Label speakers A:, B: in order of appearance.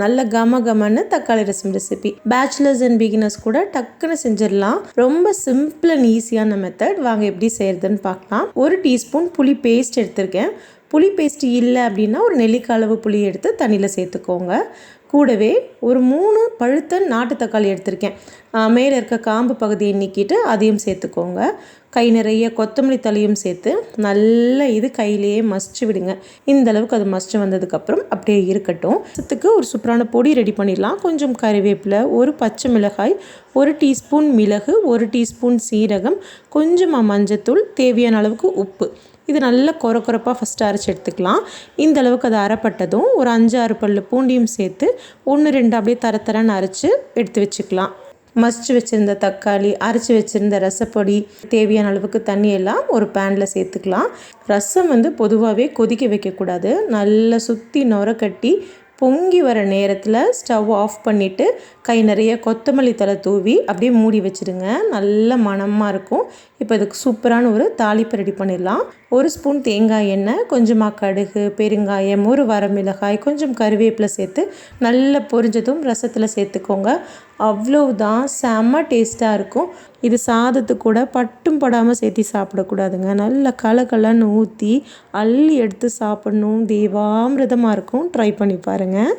A: நல்ல கம கமன்னு தக்காளி rasam recipe bachelors and beginners கூட டக்குன்னு செஞ்சிடலாம். ரொம்ப சிம்பிள் அண்ட் ஈஸியான மெத்தட் வாங்க எப்படி செய்யறதுன்னு பார்க்கலாம். ஒரு டீஸ்பூன் புளி பேஸ்ட் எடுத்திருக்கேன். புளி பேஸ்ட் இல்லை அப்படின்னா ஒரு நெல்லிக்காய் அளவு புளி எடுத்து தண்ணியில் சேர்த்துக்கோங்க. கூடவே ஒரு மூணு பழுத்த நாட்டு தக்காளி எடுத்திருக்கேன். மேலே இருக்க காம்பு பகுதியை நீக்கிட்டு அதையும் சேர்த்துக்கோங்க. கை நிறைய கொத்தமல்லி தலையும் சேர்த்து நல்ல இது கையிலேயே மசிச்சு விடுங்க. இந்த அளவுக்கு அது மசிச்சு வந்ததுக்கப்புறம் அப்படியே இருக்கட்டும். சத்துக்கு ஒரு சூப்பரான பொடி ரெடி பண்ணிடலாம். கொஞ்சம் கறிவேப்பிலை ஒரு பச்சை மிளகாய் ஒரு டீஸ்பூன் மிளகு ஒரு டீஸ்பூன் சீரகம் கொஞ்சமாக மஞ்சத்தூள் தேவையான அளவுக்கு உப்பு. இது நல்லா குறை குறைப்பாக ஃபஸ்ட்டு அரைச்சி எடுத்துக்கலாம். இந்த அளவுக்கு அது அரைப்பட்டதும் ஒரு அஞ்சு ஆறு பல் பூண்டியும் சேர்த்து ஒன்று ரெண்டு அப்படியே தர தரன்னு அரைச்சி எடுத்து வச்சுக்கலாம். மசிச்சு வச்சுருந்த தக்காளி அரைச்சி வச்சுருந்த ரசப்பொடி தேவையான அளவுக்கு தண்ணி எல்லாம் ஒரு பேனில் சேர்த்துக்கலாம். ரசம் வந்து பொதுவாகவே கொதிக்க வைக்கக்கூடாது. நல்லா சுற்றி நுர கட்டி பொங்கி வர நேரத்தில் ஸ்டவ் ஆஃப் பண்ணிவிட்டு கை நிறைய கொத்தமல்லி தலை தூவி அப்படியே மூடி வச்சுடுங்க நல்ல மணமாக இருக்கும். இப்போ இதுக்கு சூப்பரான ஒரு தாளிப்பு ரெடி பண்ணிடலாம். ஒரு ஸ்பூன் தேங்காய் எண்ணெய் கொஞ்சமாக கடுகு பெருங்காயம் ஒரு வரமிளகாய் கொஞ்சம் கருவேப்பிலை சேர்த்து நல்லா பொரிஞ்சதும் ரசத்தில் சேர்த்துக்கோங்க. அவ்வளவுதான் செம்ம டேஸ்ட்டாக இருக்கும். இது சாதத்து கூட பட்டும் படாமல் சேர்த்து சாப்பிடக்கூடாதுங்க. நல்லா கலகலன்னு ஊற்றி அள்ளி எடுத்து சாப்பிடணும். தேவாமிரதமாக இருக்கும். ட்ரை பண்ணி பாருங்கள்